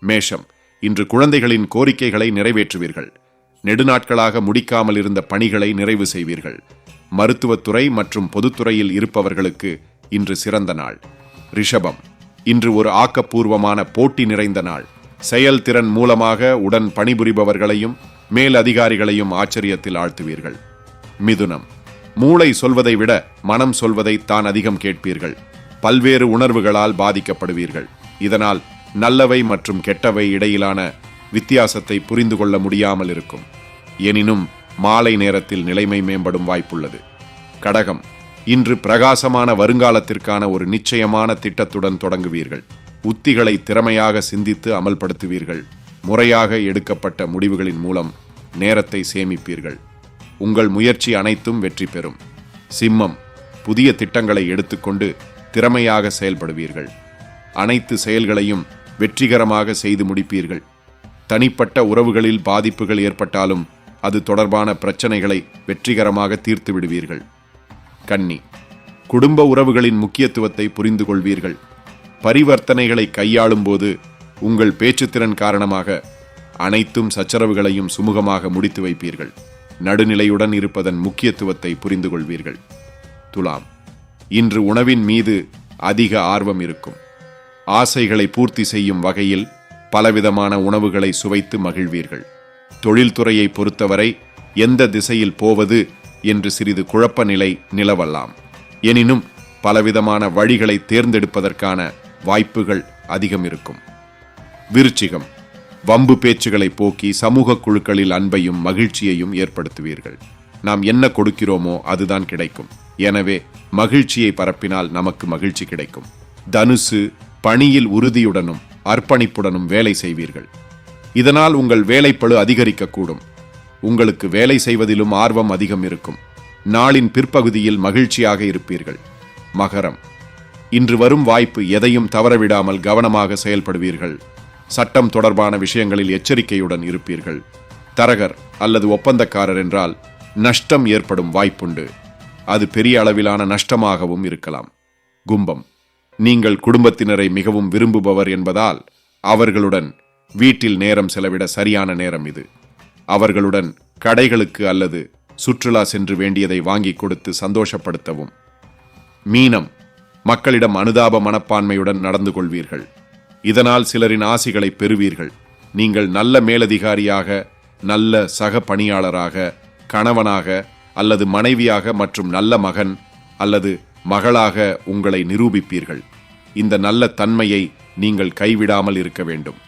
மேஷம் இன்று குழந்தைகளின் கோரிக்கைகளை நிறைவேற்றுவீர்கள். நெடுநாட்களாக முடிக்காமல் இருந்த பணிகளை நிறைவு செய்வீர்கள். மருத்துவத்துறை மற்றும் பொதுத்துறையில் இருப்பவர்களுக்கு இன்று சிறந்த நாள். ரிஷபம் இன்று ஒரு ஆக்கப்பூர்வமான போட்டி நிறைந்த நாள். செயல்திறன் மூலமாக உடன் பணிபுரிபவர்களையும் மேல் அதிகாரிகளையும் ஆச்சரியத்தில் ஆழ்த்துவீர்கள். மிதுனம் மூளை சொல்வதை விட மனம் சொல்வதை தான் அதிகம் கேட்பீர்கள். பல்வேறு உணர்வுகளால் பாதிக்கப்படுவீர்கள். இதனால் நல்லவை மற்றும் கெட்டவை இடையிலான வித்தியாசத்தை புரிந்து கொள்ள முடியாமல் இருக்கும். எனினும் மாலை நேரத்தில் நிலைமை மேம்படும் வாய்ப்புள்ளது. கடகம் இன்று பிரகாசமான வருங்காலத்திற்கான ஒரு நிச்சயமான திட்டத்துடன் தொடங்குவீர்கள். உத்திகளை திறமையாக சிந்தித்து அமல்படுத்துவீர்கள். முறையாக எடுக்கப்பட்ட முடிவுகளின் மூலம் நேரத்தை சேமிப்பீர்கள். உங்கள் முயற்சி அனைத்தும் வெற்றி பெறும். சிம்மம் புதிய திட்டங்களை எடுத்துக்கொண்டு திறமையாக செயல்படுவீர்கள். அனைத்து செயல்களையும் வெற்றிகரமாக செய்து முடிப்பீர்கள். தனிப்பட்ட உறவுகளில் பாதிப்புகள் ஏற்பட்டாலும் அது தொடர்பான பிரச்சனைகளை வெற்றிகரமாக தீர்த்து விடுவீர்கள். கன்னி குடும்ப உறவுகளின் முக்கியத்துவத்தை புரிந்து கொள்வீர்கள். பரிவர்த்தனைகளை கையாளும் போது உங்கள் பேச்சுத்திறன் காரணமாக அனைத்தும் சச்சரவுகளையும் சுமூகமாக முடித்து வைப்பீர்கள். நடுநிலையுடன் இருப்பதன் முக்கியத்துவத்தை புரிந்து கொள்வீர்கள். துலாம் இன்று உணவின் மீது அதிக ஆர்வம் இருக்கும். ஆசைகளை பூர்த்தி செய்யும் வகையில் பலவிதமான உணவுகளை சுவைத்து மகிழ்வீர்கள். தொழில்துறையை பொறுத்தவரை எந்த திசையில் போவது என்று சிறிது குழப்ப நிலை நிலவலாம். எனினும் பலவிதமான வழிகளை தேர்ந்தெடுப்பதற்கான வாய்ப்புகள் அதிகம் இருக்கும். விருச்சிகம். வம்பு பேச்சுகளை போக்கி சமூக குழுக்களில் அன்பையும் மகிழ்ச்சியையும் ஏற்படுத்துவீர்கள். நாம் என்ன கொடுக்கிறோமோ அதுதான் கிடைக்கும். எனவே மகிழ்ச்சியை பரப்பினால் நமக்கு மகிழ்ச்சி கிடைக்கும். தனுசு பணியில் உறுதியுடனும் அர்ப்பணிப்புடனும் வேலை செய்வீர்கள். இதனால் உங்கள் வேலைப்பழு அதிகரிக்கக்கூடும். உங்களுக்கு வேலை செய்வதிலும் ஆர்வம் அதிகம் இருக்கும். நாளின் பிற்பகுதியில் மகிழ்ச்சியாக இருப்பீர்கள். மகரம். இன்று வரும் வாய்ப்பு எதையும் தவறவிடாமல் கவனமாக செயல்படுவீர்கள். சட்டம் தொடர்பான விஷயங்களில் எச்சரிக்கையுடன் இருப்பீர்கள். தரகர் அல்லது ஒப்பந்தக்காரர் என்றால் நஷ்டம் ஏற்படும் வாய்ப்புண்டு. அது பெரிய அளவிலான நஷ்டமாகவும் இருக்கலாம். கும்பம். நீங்கள் குடும்பத்தினரை மிகவும் விரும்புபவர் என்பதால் அவர்களுடன் வீட்டில் நேரம் செலவிட சரியான நேரம் இது. அவர்களுடன் கடைகளுக்கு அல்லது சுற்றுலா சென்று வேண்டியதை வாங்கி கொடுத்து சந்தோஷப்படுத்தவும். மீனம் மக்களிடம் அனுதாப மனப்பான்மையுடன் நடந்து கொள்வீர்கள். இதனால் சிலரின் ஆசிகளை பெறுவீர்கள். நீங்கள் நல்ல மேலதிகாரியாக நல்ல சக பணியாளராக கணவனாக அல்லது மனைவியாக மற்றும் நல்ல மகன் அல்லது மகளாக உங்களை நிரூபிப்பீர்கள். இந்த நல்ல தன்மையை நீங்கள் கைவிடாமல் இருக்க வேண்டும்.